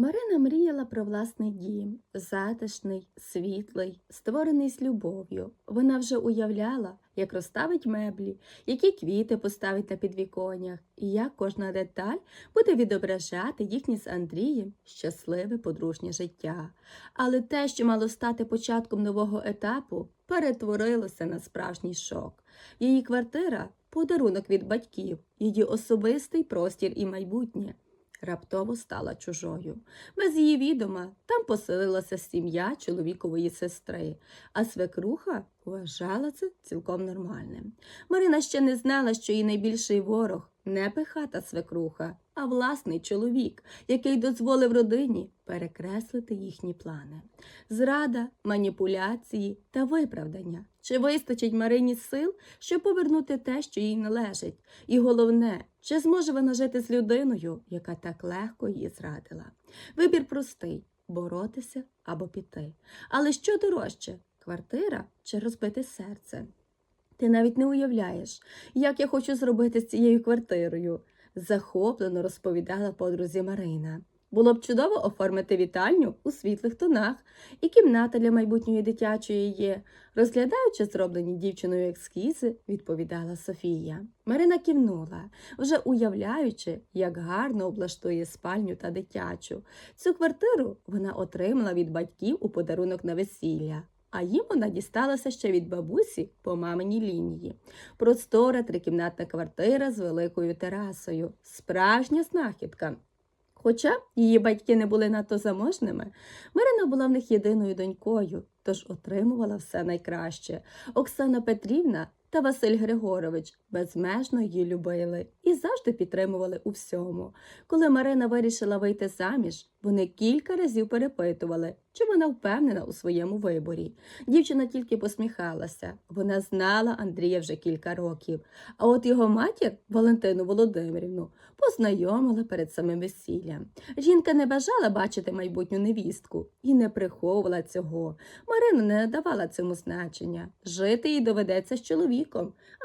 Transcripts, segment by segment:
Марина мріяла про власний дім, затишний, світлий, створений з любов'ю. Вона вже уявляла, як розставить меблі, які квіти поставить на підвіконнях, і як кожна деталь буде відображати їхнє з Андрієм щасливе подружнє життя. Але те, що мало стати початком нового етапу, перетворилося на справжній шок. Її квартира подарунок від батьків, її особистий простір і майбутнє. Раптово стала чужою. Без її відома там поселилася сім'я чоловікової сестри, а свекруха вважала це цілком нормальним. Марина ще не знала, що її найбільший ворог не пихата свекруха, а власний чоловік, який дозволив родині перекреслити їхні плани. Зрада, маніпуляції та виправдання. Чи вистачить Марині сил, щоб повернути те, що їй належить? І головне, чи зможе вона жити з людиною, яка так легко її зрадила? Вибір простий боротися або піти. Але що дорожче квартира чи розбите серце? Ти навіть не уявляєш, як я хочу зробити з цією квартирою, захоплено розповідала подрузі Марина. Було б чудово оформити вітальню у світлих тонах, і кімната для майбутньої дитячої є. Розглядаючи зроблені дівчиною ескізи, відповідала Софія. Марина кивнула, вже уявляючи, як гарно облаштує спальню та дитячу. Цю квартиру вона отримала від батьків у подарунок на весілля. А їм вона дісталася ще від бабусі по маминій лінії. Простора трикімнатна квартира з великою терасою, справжня знахідка. Хоча її батьки не були надто заможними, Марина була в них єдиною донькою, тож отримувала все найкраще. Оксана Петрівна та Василь Григорович безмежно її любили і завжди підтримували у всьому. Коли Марина вирішила вийти заміж, вони кілька разів перепитували, чи вона впевнена у своєму виборі. Дівчина тільки посміхалася. Вона знала Андрія вже кілька років, а от його матір, Валентину Володимирівну, познайомила перед самим весіллям. Жінка не бажала бачити майбутню невістку і не приховувала цього. Марина не надавала цьому значення. Жити їй доведеться з чоловіком,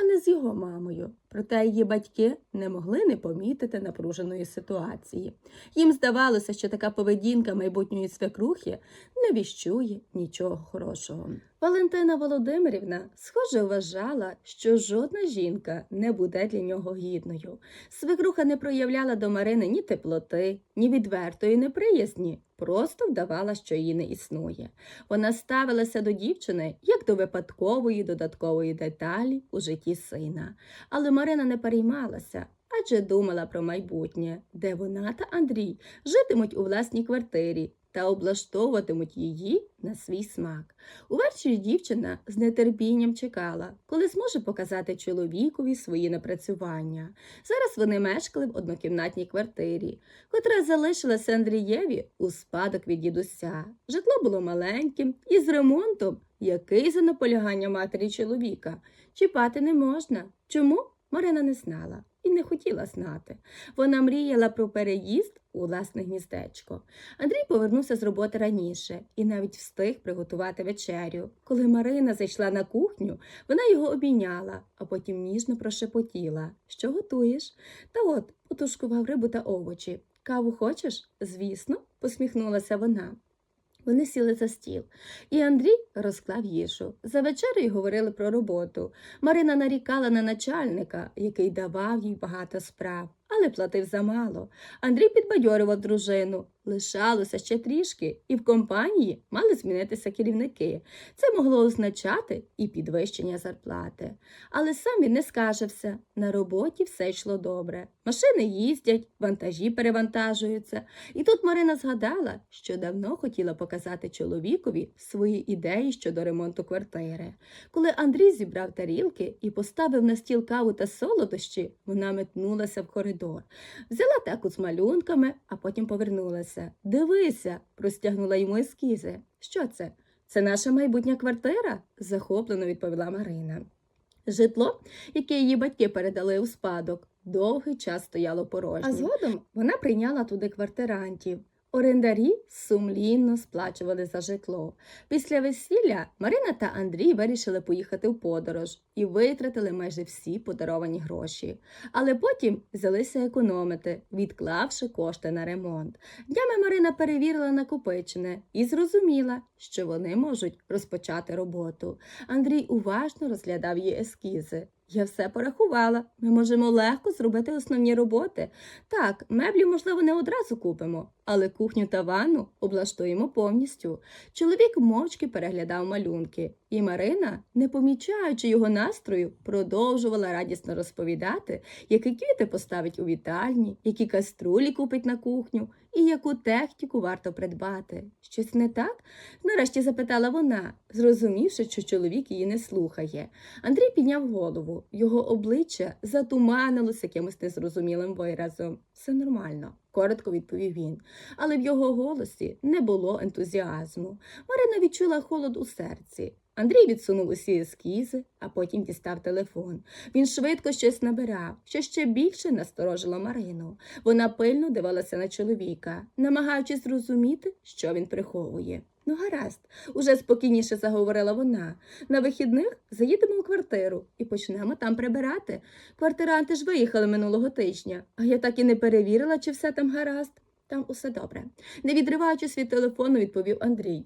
а не з його мамою. Проте її батьки не могли не помітити напруженої ситуації. Їм здавалося, що така поведінка майбутньої свекрухи не віщує нічого хорошого. Валентина Володимирівна, схоже, вважала, що жодна жінка не буде для нього гідною. Свекруха не проявляла до Марини ні теплоти, ні відвертої неприязні, просто вдавала, що її не існує. Вона ставилася до дівчини як до випадкової додаткової деталі у житті сина. Але Марина не переймалася, адже думала про майбутнє, де вона та Андрій житимуть у власній квартирі та облаштовуватимуть її на свій смак. Увечері дівчина з нетерпінням чекала, коли зможе показати чоловікові свої напрацювання. Зараз вони мешкали в однокімнатній квартирі, котра залишилася Андрієві у спадок від дідуся. Житло було маленьким і з ремонтом, який за наполягання матері чоловіка. Чіпати не можна. Чому? Марина не знала і не хотіла знати. Вона мріяла про переїзд у власне гніздечко. Андрій повернувся з роботи раніше і навіть встиг приготувати вечерю. Коли Марина зайшла на кухню, вона його обійняла, а потім ніжно прошепотіла. Що готуєш? Та от потушкував рибу та овочі. Каву хочеш? Звісно, посміхнулася вона. Вони сіли за стіл, і Андрій розклав їжу. За вечерею говорили про роботу. Марина нарікала на начальника, який давав їй багато справ, але платив замало. Андрій підбадьорював дружину. Лишалося ще трішки, і в компанії мали змінитися керівники. Це могло означати і підвищення зарплати. Але сам він не скажевся. На роботі все йшло добре. Машини їздять, вантажі перевантажуються. І тут Марина згадала, що давно хотіла показати чоловікові свої ідеї щодо ремонту квартири. Коли Андрій зібрав тарілки і поставив на стіл каву та солодощі, вона метнулася в коридор. Взяла теку з малюнками, а потім повернулася. Дивися, простягнула йому ескізи. Що це? Це наша майбутня квартира? захоплено відповіла Марина. Житло, яке її батьки передали у спадок, довгий час стояло порожнє. А згодом вона прийняла туди квартирантів. Орендарі сумлінно сплачували за житло. Після весілля Марина та Андрій вирішили поїхати в подорож і витратили майже всі подаровані гроші. Але потім взялися економити, відклавши кошти на ремонт. Днями Марина перевірила накопичене і зрозуміла, що вони можуть розпочати роботу. Андрій уважно розглядав її ескізи. Я все порахувала. Ми можемо легко зробити основні роботи. Так, меблі, можливо, не одразу купимо, але кухню та ванну облаштуємо повністю. Чоловік мовчки переглядав малюнки, і Марина, не помічаючи його настрою, продовжувала радісно розповідати, які квіти поставить у вітальні, які каструлі купить на кухню і яку техніку варто придбати. Щось не так? Нарешті запитала вона, зрозумівши, що чоловік її не слухає. Андрій підняв голову. Його обличчя затуманилося якимось незрозумілим виразом. Все нормально, коротко відповів він. Але в його голосі не було ентузіазму. Марина відчула холод у серці. Андрій відсунув усі ескізи, а потім дістав телефон. Він швидко щось набирав, що ще більше насторожило Марину. Вона пильно дивилася на чоловіка, намагаючись зрозуміти, що він приховує. Ну, гаразд, уже спокійніше заговорила вона. На вихідних заїдемо у квартиру і почнемо там прибирати. Квартиранти ж виїхали минулого тижня, а я так і не перевірила, чи все там гаразд. Там усе добре. Не відриваючись від телефону, відповів Андрій.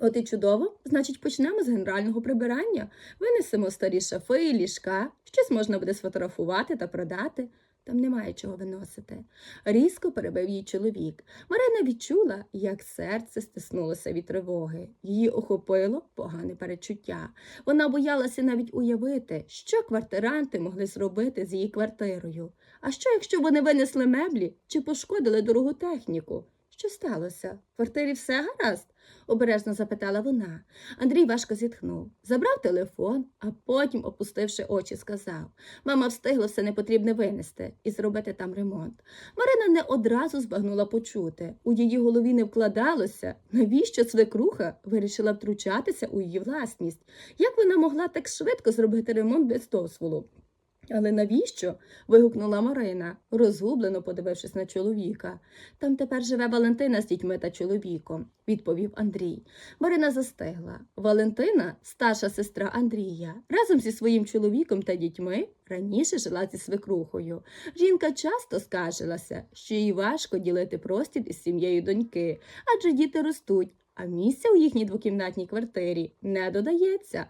От і чудово, значить, почнемо з генерального прибирання. Винесемо старі шафи ліжка, щось можна буде сфотографувати та продати. Там немає чого виносити. Різко перебив її чоловік. Марина відчула, як серце стиснулося від тривоги. Її охопило погане перечуття. Вона боялася навіть уявити, що квартиранти могли зробити з її квартирою. А що, якщо вони винесли меблі чи пошкодили дорогу техніку? Що сталося? В квартирі все гаразд? обережно запитала вона. Андрій важко зітхнув, забрав телефон, а потім, опустивши очі, сказав Мама встигла все непотрібне винести і зробити там ремонт. Марина не одразу збагнула почути. У її голові не вкладалося, навіщо свекруха вирішила втручатися у її власність. Як вона могла так швидко зробити ремонт без дозволу? Але навіщо? вигукнула Марина, розгублено подивившись на чоловіка. Там тепер живе Валентина з дітьми та чоловіком, відповів Андрій. Марина застигла. Валентина, старша сестра Андрія, разом зі своїм чоловіком та дітьми раніше жила зі свекрухою. Жінка часто скаржилася, що їй важко ділити простір із сім'єю доньки, адже діти ростуть. А місця у їхній двокімнатній квартирі не додається.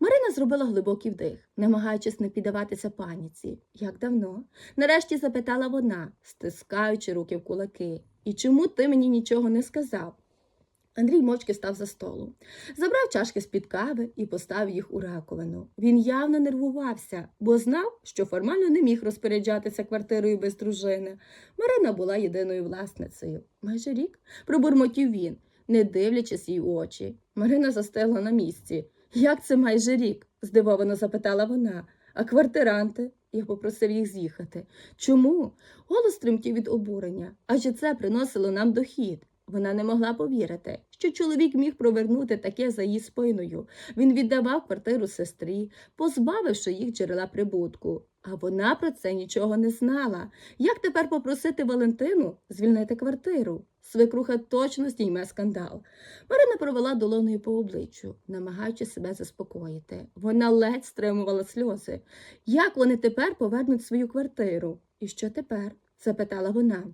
Марина зробила глибокий вдих, намагаючись не піддаватися паніці. Як давно? Нарешті запитала вона, стискаючи руки в кулаки. І чому ти мені нічого не сказав? Андрій мовчки став за столу, забрав чашки з-під кави і поставив їх у раковину. Він явно нервувався, бо знав, що формально не міг розпоряджатися квартирою без дружини. Марина була єдиною власницею. Майже рік пробурмотів він, не дивлячись їй у очі. Марина застигла на місці. Як це майже рік? здивовано запитала вона. А квартиранти? Я попросив їх з'їхати. Чому? Голос тремтів від обурення, адже це приносило нам дохід. Вона не могла повірити, що чоловік міг провернути таке за її спиною. Він віддавав квартиру сестрі, позбавивши їх джерела прибутку. А вона про це нічого не знала. Як тепер попросити Валентину звільнити квартиру? Свекруха точно здійме скандал. Марина провела долоною по обличчю, намагаючись себе заспокоїти. Вона ледь стримувала сльози. Як вони тепер повернуть свою квартиру? І що тепер? запитала вона.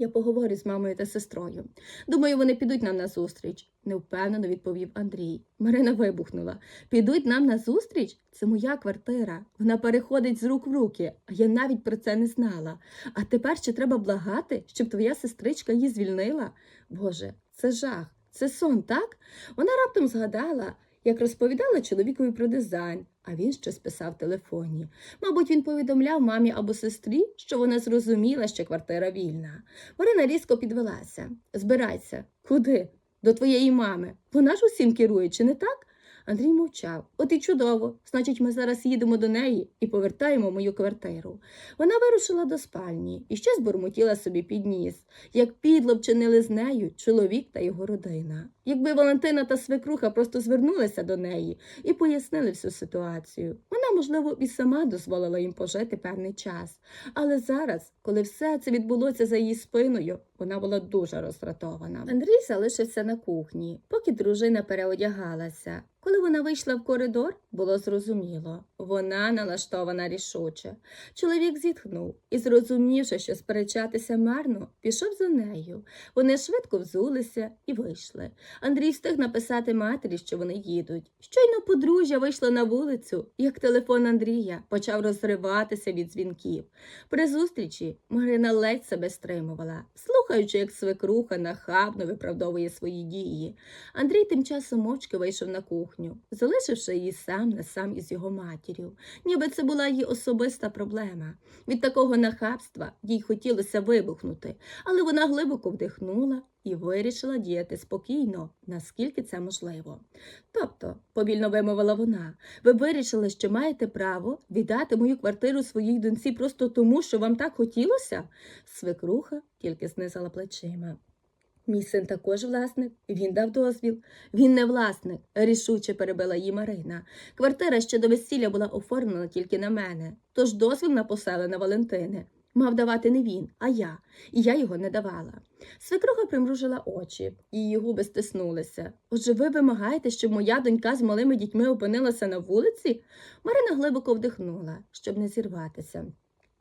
Я поговорю з мамою та сестрою. Думаю, вони підуть нам на зустріч, невпевнено відповів Андрій. Марина вибухнула. Підуть нам на зустріч? Це моя квартира. Вона переходить з рук в руки, а я навіть про це не знала. А тепер ще треба благати, щоб твоя сестричка її звільнила. Боже, це жах, це сон, так? Вона раптом згадала, як розповідала чоловікові про дизайн, а він щось писав в телефоні. Мабуть, він повідомляв мамі або сестрі, що вона зрозуміла, що квартира вільна. Марина різко підвелася. Збирайся. Куди? До твоєї мами. Вона ж усім керує, чи не так? Андрій мовчав. От і чудово. Значить, ми зараз їдемо до неї і повертаємо мою квартиру. Вона вирушила до спальні і щось бурмотіла собі під ніс, як підло вчинили з нею чоловік та його родина. Якби Валентина та свекруха просто звернулися до неї і пояснили всю ситуацію, вона, можливо, і сама дозволила їм пожити певний час. Але зараз, коли все це відбулося за її спиною, вона була дуже роздратована. Андрій залишився на кухні, поки дружина переодягалася. Коли вона вийшла в коридор, було зрозуміло, вона налаштована рішуче. Чоловік зітхнув і, зрозумівши, що сперечатися марно, пішов за нею. Вони швидко взулися і вийшли. Андрій встиг написати матері, що вони їдуть. Щойно подружжя вийшло на вулицю, як телефон Андрія почав розриватися від дзвінків. При зустрічі Марина ледь себе стримувала, слухаючи, як свекруха нахабно виправдовує свої дії. Андрій тим часом мовчки вийшов на кухню, залишивши її сам на сам із його матір'ю, ніби це була її особиста проблема. Від такого нахабства їй хотілося вибухнути, але вона глибоко вдихнула і вирішила діяти спокійно, наскільки це можливо. Тобто, повільно вимовила вона, ви вирішили, що маєте право віддати мою квартиру своїй доньці просто тому, що вам так хотілося? Свекруха тільки знизала плечима. Мій син також власник, він дав дозвіл. Він не власник, рішуче перебила її Марина. Квартира ще до весілля була оформлена тільки на мене, тож дозвіл на поселення Валентини. Мав давати не він, а я, і я його не давала. Свекруха примружила очі, її губи стиснулися. Отже, ви вимагаєте, щоб моя донька з малими дітьми опинилася на вулиці? Марина глибоко вдихнула, щоб не зірватися.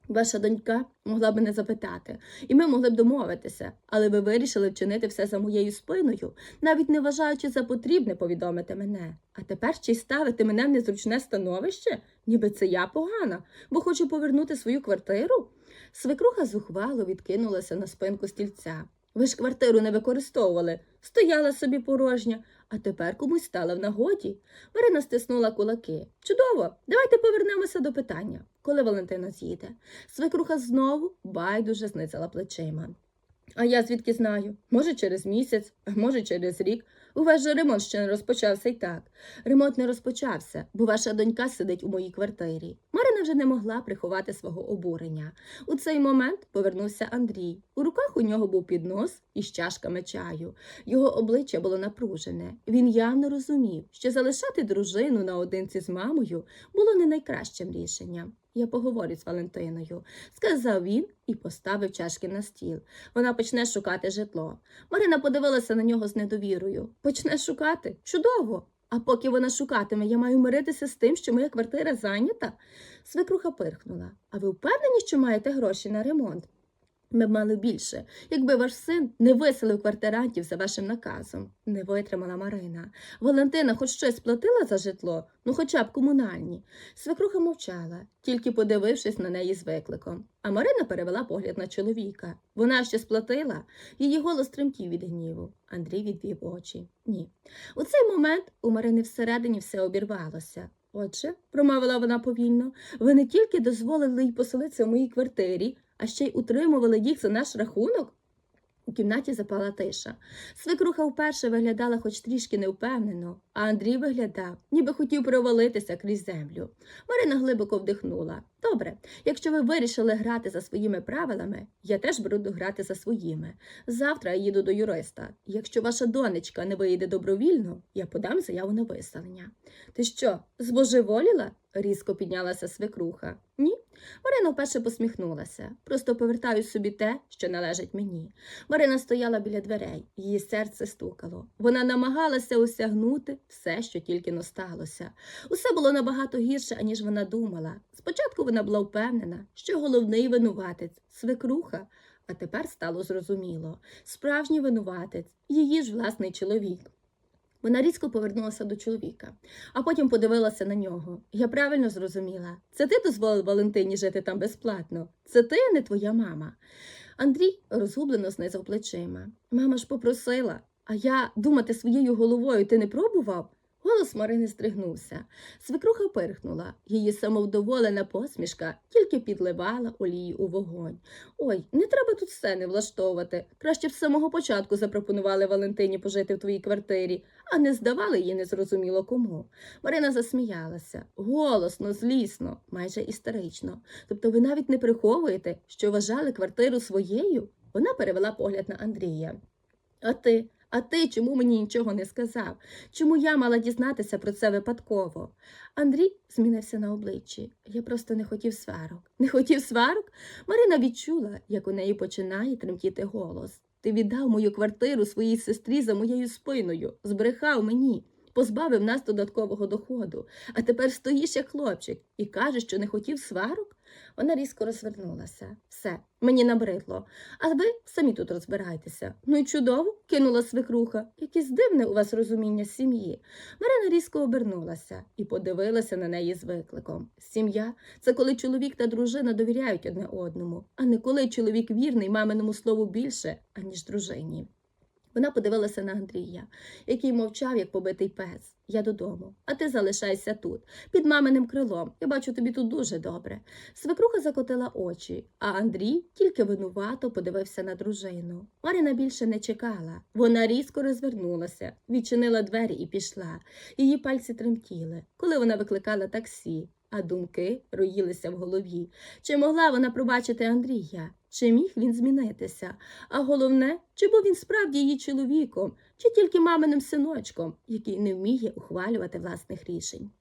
Ваша донька могла б не запитати, і ми могли б домовитися, але ви вирішили вчинити все за моєю спиною, навіть не вважаючи за потрібне повідомити мене. А тепер ще й ставити мене в незручне становище, ніби це я погана, бо хочу повернути свою квартиру. Свекруха зухвало відкинулася на спинку стільця. Ви ж квартиру не використовували, стояла собі порожня, а тепер комусь стала в нагоді. Марина стиснула кулаки. Чудово, давайте повернемося до питання, коли Валентина з'їде. Свекруха знову байдуже знизила плечима. А я звідки знаю? Може, через місяць, може, через рік. У вас же ремонт ще не розпочався й так. Ремонт не розпочався, бо ваша донька сидить у моїй квартирі. Марина вже не могла приховати свого обурення. У цей момент повернувся Андрій. У руках у нього був піднос із чашками чаю. Його обличчя було напружене. Він явно розумів, що залишати дружину наодинці з мамою було не найкращим рішенням. Я поговорю з Валентиною, сказав він і поставив чашки на стіл. Вона почне шукати житло. Марина подивилася на нього з недовірою. Почне шукати? Чудово! А поки вона шукатиме, я маю миритися з тим, що моя квартира зайнята. Свекруха пирхнула. А ви впевнені, що маєте гроші на ремонт? Ми б мали більше, якби ваш син не виселив квартирантів за вашим наказом, не витримала Марина. Валентина хоч щось платила за житло, ну хоча б комунальні. Свекруха мовчала, тільки подивившись на неї з викликом. А Марина перевела погляд на чоловіка. Вона ще сплатила. Її голос тремтів від гніву. Андрій відвів очі. Ні. У цей момент у Марини всередині все обірвалося. Отже, промовила вона повільно, ви не тільки дозволили їй поселитися в моїй квартирі, а ще й утримували їх за наш рахунок? У кімнаті запала тиша. Свекруха вперше виглядала хоч трішки невпевнено, а Андрій виглядав, ніби хотів провалитися крізь землю. Марина глибоко вдихнула. Добре, якщо ви вирішили грати за своїми правилами, я теж буду грати за своїми. Завтра я їду до юриста. Якщо ваша донечка не вийде добровільно, я подам заяву на виселення. Ти що, збожеволіла? різко піднялася свекруха. Ні. Марина вперше посміхнулася. Просто повертаю собі те, що належить мені. Марина стояла біля дверей, її серце стукало. Вона намагалася осягнути все, що тільки но сталося. Усе було набагато гірше, аніж вона думала. Спочатку вона була впевнена, що головний винуватець свекруха, а тепер стало зрозуміло. Справжній винуватець, її ж власний чоловік. Вона різко повернулася до чоловіка, а потім подивилася на нього. Я правильно зрозуміла. Це ти дозволив Валентині жити там безплатно. Це ти, а не твоя мама. Андрій розгублено знизав плечима. Мама ж попросила, а я думати своєю головою ти не пробував? Голос Марини стригнувся. Свекруха пирхнула. Її самовдоволена посмішка тільки підливала олії у вогонь. Ой, не треба тут сцени влаштовувати. Краще б з самого початку запропонували Валентині пожити в твоїй квартирі, а не здавали її незрозуміло кому. Марина засміялася голосно, злісно, майже істерично. Тобто ви навіть не приховуєте, що вважали квартиру своєю? Вона перевела погляд на Андрія. А ти? А ти чому мені нічого не сказав? Чому я мала дізнатися про це випадково? Андрій змінився на обличчі. Я просто не хотів сварок. Не хотів сварок? Марина відчула, як у неї починає тремтіти голос. Ти віддав мою квартиру своїй сестрі за моєю спиною, збрехав мені, позбавив нас додаткового доходу. А тепер стоїш як хлопчик і кажеш, що не хотів сварок? Вона різко розвернулася. Все, мені набридло. А ви самі тут розбирайтеся. Ну й чудово, кинула свекруха. Якесь дивне у вас розуміння сім'ї. Марина різко обернулася і подивилася на неї з викликом. Сім'я це коли чоловік та дружина довіряють одне одному, а не коли чоловік вірний маминому слову більше, аніж дружині. Вона подивилася на Андрія, який мовчав, як побитий пес. Я додому, а ти залишайся тут, під маминим крилом. Я бачу тобі тут дуже добре. Свекруха закотила очі, а Андрій тільки винувато подивився на дружину. Марина більше не чекала. Вона різко розвернулася, відчинила двері і пішла. Її пальці тремтіли, коли вона викликала таксі, а думки роїлися в голові. Чи могла вона пробачити Андрія? Чи міг він змінитися? А головне, чи був він справді її чоловіком, чи тільки маминим синочком, який не вміє ухвалювати власних рішень?